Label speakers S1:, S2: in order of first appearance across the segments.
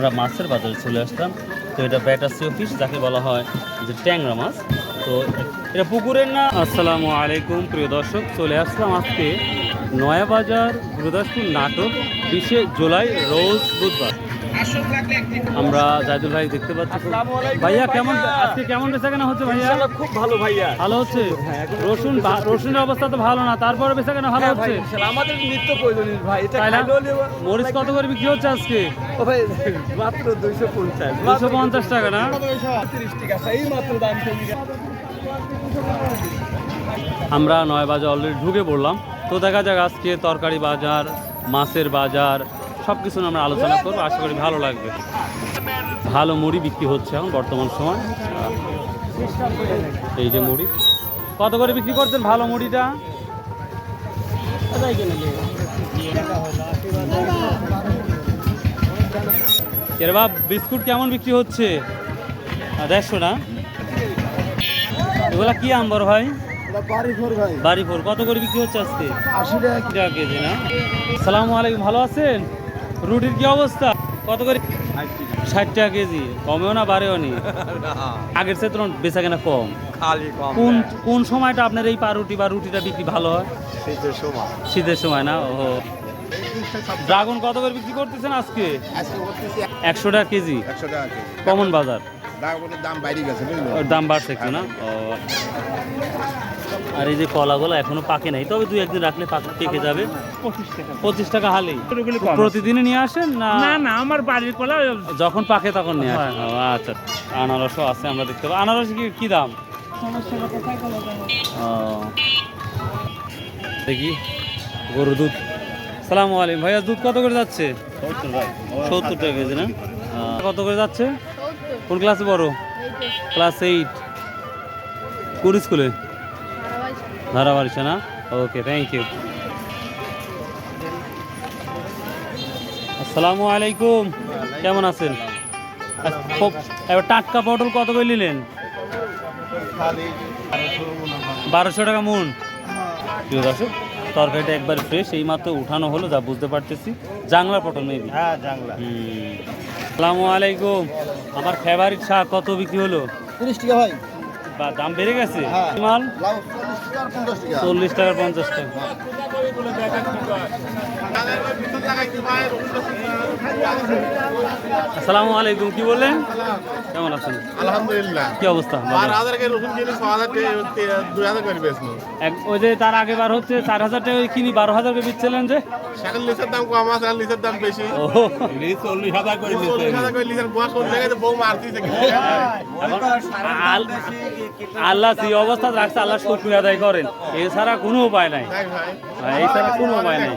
S1: আমরা মাছের বাজারে চলে আসতাম তো এটা ব্যাটাসি অফিস যাকে বলা হয় যে ট্যাংরা মাছ। তো এটা পুকুরের না? আসসালামু আলাইকুম, প্রিয় দর্শক, চলে আসলাম আজকে নয়াবাজার, গুরুদাসপুর নাটক বিশে জুলাই, রোজ বুধবার। আমরা জাহিদুল ভাই দেখতে পাচ্ছি ভাইয়া কেমন আজকে কেমন বেচা কেনা হচ্ছে ভাইয়া?
S2: খুব ভালো ভাইয়া।
S1: ভালো হচ্ছে? রসুন রসুনের অবস্থা তো ভালো না তারপরে বেচা কেনা ভালো
S2: হ্যাঁ ভাই,
S1: হচ্ছে?
S2: আমাদের নিত্য প্রয়োজনীয় ভাই এটা।
S1: মরিচ কত করে বিক্রি হচ্ছে আজকে?
S2: ও ভাই মাত্র দুইশো পঞ্চাশ।
S1: দুশো পঞ্চাশ টাকা না?
S2: এই মাত্র দাম
S1: আমরা নয় বাজার অলরেডি ঢুকে পড়লাম। তো দেখা যাক আজকে তরকারি বাজার মাছের বাজার সব কিছু আমরা আলোচনা করব। আশা করি ভালো লাগবে। ভালো মুড়ি বিক্রি হচ্ছে এখন বর্তমান সময়। এই যে মুড়ি। কত করে বিক্রি করছেন ভালো মুড়িটা? এর বাপ বিস্কুট কেমন বিক্রি হচ্ছে? দেড়শো না? এগুলা কি আম্বর ভাই? বাড়ি ফোর কত করে বিক্রি হচ্ছে আজকে? আশি টাকা কেজি না? সালামু আলাইকুম ভালো আছেন? রুটির কি অবস্থা? কত করে? ষাট টাকা। কেজি। কমেও না বাড়েও নি। আগের চেয়ে তুলনায় বেচা কেনা কম।
S2: খালি কম
S1: কোন কোন সময়টা আপনার এই পাউরুটি বা রুটিটা বিক্রি ভালো হয়?
S2: শীতের সময়।
S1: শীতের সময় না? ও ড্রাগন কত করে বিক্রি করতেছেন আজকে?
S3: আজকে
S1: একশো টাকা কেজি।
S3: একশো টাকা
S1: কমন বাজার।
S3: ড্রাগনের দাম বাইরে গেছে
S1: ওর দাম বাড়ছে একটু না? ও। আর এই যে কলাগুলো এখনও পাকে নাই তবে দুই একদিন রাখলে পাক- পেকে যাবে। পঁচিশ টাকা। হালেই। প্রতিদিনই নিয়ে আসেন না?
S4: না না আমার বাড়ির কলা
S1: যখন পাকে তখন নিয়ে আসেন। আচ্ছা। আনারসও আছে আমরা দেখতে পাবো। আনারস কি কি দাম? দেখি গরু দুধ। সালাম আলাইকুম। ভাইয়া দুধ কত করে যাচ্ছে? সত্তর টাকা কেজি না? কত করে যাচ্ছে? কোন ক্লাসে বড় ক্লাস এইট। কোন স্কুলে? ধারাবাড়িছে না ওকে থ্যাংক ইউ আসসালামু আলাইকুম কেমন আছেন এবার টাটকা পটল কত করে নিলেন বারোশো টাকা মন প্রিয় দর্শক তরকারিটা একবার ফ্রেশ এই মাত্র উঠানো হলো যা বুঝতে পারতেছি জাংলা পটল মেবি
S2: হ্যাঁ জানলা
S1: আসসালামু আলাইকুম আমার ফেভারিট শাক কত বিক্রি হলো?
S3: তিরিশ টাকা ভাই।
S1: বা দাম বেড়ে গেছে?
S3: হ্যাঁ।
S1: মাল?
S3: চল্লিশ টাকা পঞ্চাশ টাকা।
S1: আসসালামু আলাইকুম কি বললেন? কেমন আছেন?
S5: আলহামদুলিল্লাহ।
S1: কি অবস্থা? এক- ওই যে তার আগে বার হচ্ছে চার হাজার টাকা কিনি বারো হাজার করে বিচ্ছিলেন যে?
S5: সেখানে লিচের দাম কম আছে আর লিচের দাম বেশি।
S1: ও।
S5: চল্লিশ হাজার করে লিচের বয়স কোন জায়গায় বউ মারতিছে।
S1: আল্লাহ অবস্থা রাখছে আল্লাহ শুক্রিয়া আদায় করেন এছাড়া কোনো উপায় নাই।
S5: ভাই
S1: হ্যাঁ, এছাড়া কোনো উপায় নেই।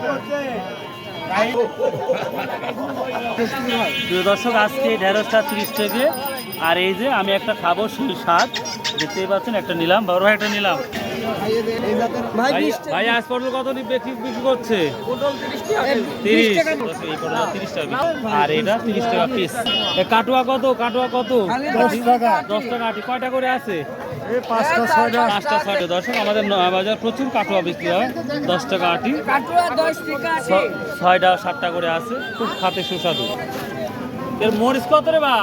S1: প্রিয় দর্শক আজকে ঢেঁড়সটা তিরিশ টাকা আর এই যে আমি একটা খাব সেই শাক দেখতেই পাচ্ছেন একটা নিলাম। বড় ভাই একটা নিলাম। ভাই আজ পটল কত বিক্রি বিক্রি করছে? তিরিশ। আর এটা তিরিশ টাকা পিস কাটুয়া কত? কাটুয়া কত? দশ টাকা। দশ টাকা আটি। কয়টা করে আছে? পাঁচটা ছয়টা। দর্শক আমাদের নয়া বাজার প্রচুর কাটুয়া বিক্রি হয়। দশ টাকা আটি। ছয়টা সাতটা করে আছে। খুব খাতে সুস্বাদু। এর মরিচ কত রে বা?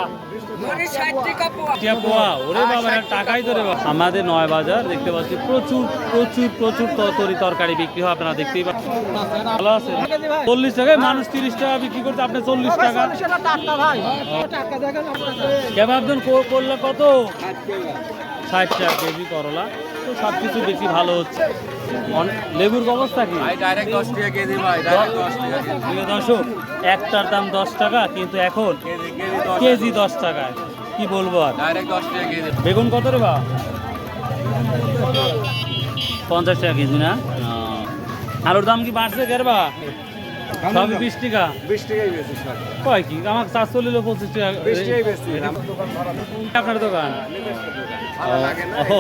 S1: ওরে বাবা টাকাই তো রে আমাদের নয় বাজার দেখতে পাচ্ছি প্রচুর প্রচুর প্রচুর তরি তরকারি বিক্রি হয় আপনারা দেখতেই পাচ্ছেন। ভালো আছে। চল্লিশ টাকায় মানুষ তিরিশ টাকা বিক্রি করছে আপনি চল্লিশ টাকা। কেবাবজন করলে কত? ষাট টাকা কেজি করলা তো সব কিছু বেশি ভালো হচ্ছে। লেবুর অবস্থা কি? দর্শক একটার দাম দশ টাকা কিন্তু এখন
S2: কেজি দশ
S1: টাকায় কি বলব আর? বেগুন কত রে বা পঞ্চাশ টাকা কেজি না? আলুর দাম কি বাড়ছে কের বা সবই বিশ টাকা।
S2: বিশ টাকাই বেশি
S1: কয় কি? আমার চাষ চলিল পঁচিশ টাকা।
S2: বিশ টাকাই বেশি
S1: আপনার দোকান? ও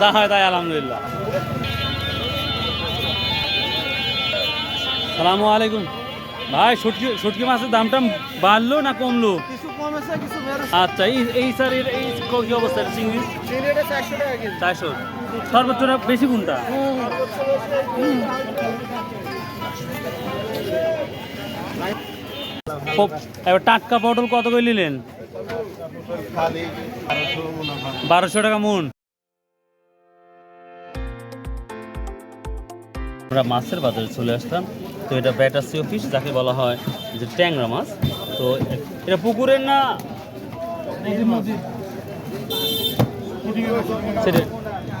S1: যা। হয় তাই আলহামদুলিল্লাহ। সালামু আলাইকুম। ভাই শুটকি শুটকি মাছের দামটা বাড়লো না কমলো?
S2: কিছু কমেছে কিছু
S1: আচ্ছা এই এই স্যার এর- এই কি অবস্থা চিংড়ি?
S2: চারশো
S1: সর্বোচ্চ বেশি কোনটা? এবার টাটকা পটল কত করে নিলেন? বারোশো টাকা মন। আমরা মাছের বাজারে চলে আসতাম তো এটা ব্যাটাসি অফিস, যাকে বলা হয় যে ট্যাংরা মাছ। তো এটা পুকুরের না? সেটা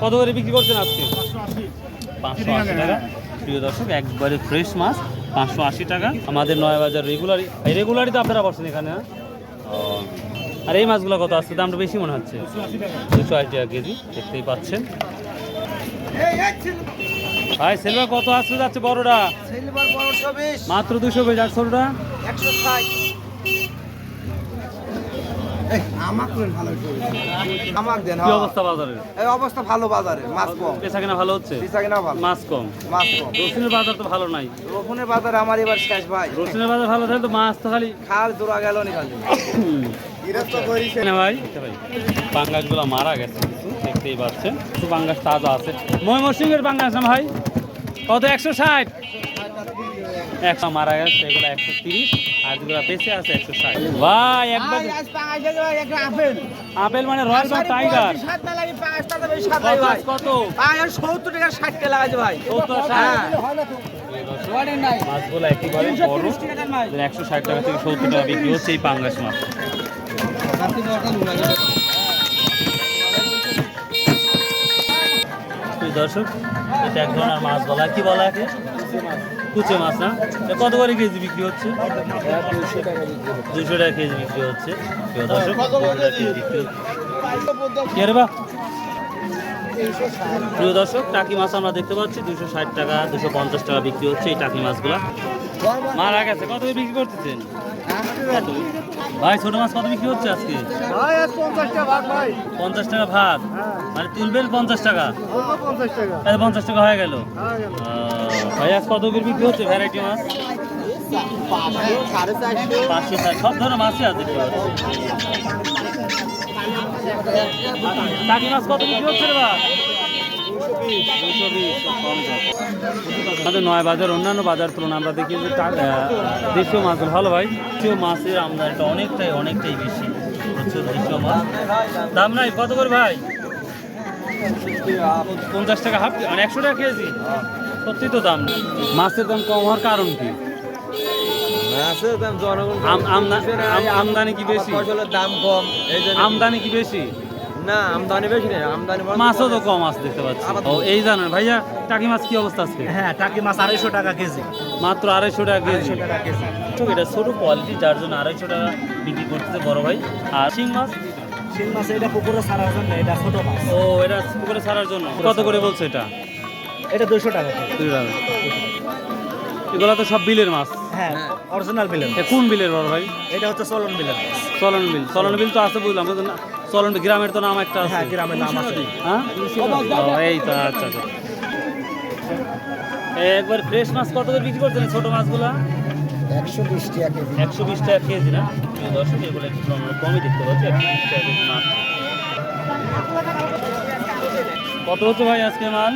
S1: কত করে বিক্রি করছেন আজকে? পাঁচশো আশি টাকা। প্রিয় দর্শক, একবারে ফ্রেশ মাছ। পাঁচশো আশি টাকা। আমাদের নয় বাজার রেগুলারি রেগুলারই তো আপনারা বসেন এখানে হ্যাঁ? আর এই মাছগুলো কত আসছে দামটা বেশি মনে হচ্ছে? দুশো আশি টাকা কেজি দেখতেই পাচ্ছেন। ভাই সিলভার কত আসতে যাচ্ছে বড়টা? মাত্র দুশো বেশ আর ছোটটা?
S2: একশো ষাট। ভালো দেন
S1: কি
S2: হ্যাঁ।
S1: অবস্থা বাজারের?
S2: এই অবস্থা ভালো বাজারে মাছ কম।
S1: পেশা কিনা ভালো হচ্ছে?
S2: কিনা ভালো।
S1: মাছ কম।
S2: মাছ কম।
S1: রসুনের বাজার তো ভালো নাই।
S2: রসুনের বাজারে আমার এবার শেষ ভাই।
S1: রসুনের বাজার ভালো থাকে তো মাছ তো খালি
S2: খাল দূরা গেল নি খালি।
S1: না ভাই। পাঙ্গাসগুলো মারা গেছে। কিছু দেখতেই পাচ্ছেন। কিছু পাঙ্গাস তাজা আছে। ময়মনসিংহের পাঙ্গাস না ভাই? কত? একশো ষাট। একশো মারা গেছে এগুলো একশো তিরিশ আর যেগুলো বেঁচে আছে একশো ষাট। ভাই একবার
S2: আপেল।
S1: আপেল মানে রয়্যাল বা টাইগার। কত
S2: সত্তর টাকা ষাট টাকা লাগাছে ভাই।
S1: সত্তর
S2: হ্যাঁ।
S1: মাছগুলো একেবারে বড়। একশো ষাট টাকা থেকে সত্তর টাকা বিক্রি হচ্ছে এই পাঙ্গাস মাছ। দর্শক এটা এক ধরনের মাছ বলা কি বলা একে? কুচে মাছ না? কত করে কেজি বিক্রি হচ্ছে? দুশো টাকা কেজি বিক্রি হচ্ছে। প্রিয় দর্শক 200 কেজি বিক্রি হচ্ছে। কি রে বা? প্রিয় দর্শক টাকি মাছ আমরা দেখতে পাচ্ছি। দুশো ষাট টাকা দুশো পঞ্চাশ টাকা বিক্রি হচ্ছে এই টাকি মাছগুলো। মারা গেছে। কত করে বিক্রি করতেছেন? ভাই ছোট মাছ কত বিক্রি হচ্ছে আজকে?
S2: পঞ্চাশ টাকা ভাগ
S1: ভাত মানে তুলবেন পঞ্চাশ টাকা?
S2: পঞ্চাশ টাকা।
S1: পঞ্চাশ টাকা হয়ে
S2: হ্যাঁ গেল।
S1: ভাই কত করে বিক্রি হচ্ছে ভ্যারাইটি মাছ? সব ধরনের মাছই আছে। আমাদের নয় বাজার, অন্যান্য বাজার তুলনা আমরা দেখি যে দেশীয় মাছ ভালো ভাই, দেশীয় মাছের আমদানিটা অনেকটাই অনেকটাই বেশি। প্রচুর দেশীয় মাছ। দাম নাই, কত করে ভাই? পঞ্চাশ টাকা হাফ মানে একশো টাকা কেজি? সত্যি তো দাম? মাছের দাম কম হওয়ার কারণ কি? আমদানি কি বেশি?
S2: ফসলের দাম কম
S1: আমদানি কি বেশি?
S2: না আমদানি বেশি নেই আমদানি
S1: মাছও তো
S2: কম।
S1: কম আছে দেখতে পাচ্ছি। ও এই জানেন ভাইয়া টাকি মাছ কি অবস্থা আজকে?
S2: হ্যাঁ টাকি মাছ আড়াইশো টাকা কেজি।
S1: মাত্র আড়াইশো টাকা কেজি।
S2: টাকা কেজি।
S1: তো এটা ছোট কোয়ালিটি যার জন্য আড়াইশো টাকা বিক্রি করতেছে বড় ভাই। আর শিং মাছ?
S2: শিং মাছ এটা পুকুরে ছাড়ার জন্য এটা ছোট মাছ।
S1: ও এটা পুকুরে ছাড়ার জন্য। কত করে বলছে এটা?
S2: এটা দুশো টাকা।
S1: দুই টাকা। এগুলো তো সব বিলের মাছ।
S2: হ্যাঁ অরিজিনাল বিলেন
S1: এ কোন বিলের বড় ভাই?
S2: এটা হচ্ছে চলন বিলেন
S1: চলন বিল। চলন বিল তো আছে বুঝলাম না- চলন গ্রামের তো নাম একটা আছে।
S2: হ্যাঁ গ্রামের নাম আছে।
S1: হ্যাঁ? ও, এই তো আচ্ছা আচ্ছা। একবার ফ্রেশ মাছ কত করে বিক্রি করছেন ছোট মাছগুলা?
S2: একশো বিশ টাকা কেজি।
S1: একশো বিশ টাকা কেজি না? দর্শক এগুলো একটু কমই দেখতে পাচ্ছি একশো বিশ টাকা কেজি মাছ। কত হচ্ছে ভাই আজকে মাল?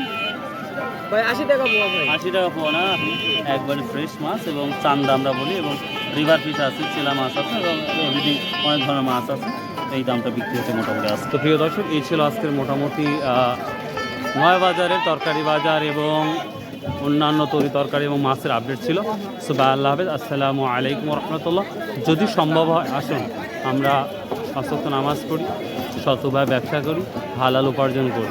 S2: ভাই আশি টাকা পোয়া ভাই।
S1: আশি টাকা পোয়া না? একবারে ফ্রেশ মাছ এবং চান্দা আমরা বলি এবং রিভার ফিশ আছে চেলা মাছ আছে এবং এভরিথিং অনেক ধরনের মাছ আছে। এই দামটা বিক্রি হচ্ছে মোটামুটি আজকে। তো প্রিয় দর্শক এই ছিল আজকের মোটামুটি নয় বাজারের তরকারি বাজার এবং অন্যান্য তরি তরকারি এবং মাছের আপডেট ছিল। সো বা আল্লাহ হাফেজ। আসসালামু আলাইকুম রহমতুল্লাহ যদি সম্ভব হয় আসুন। আমরা অসত্য নামাজ পড়ি শতভাবে ব্যবসা করি হালাল উপার্জন করি।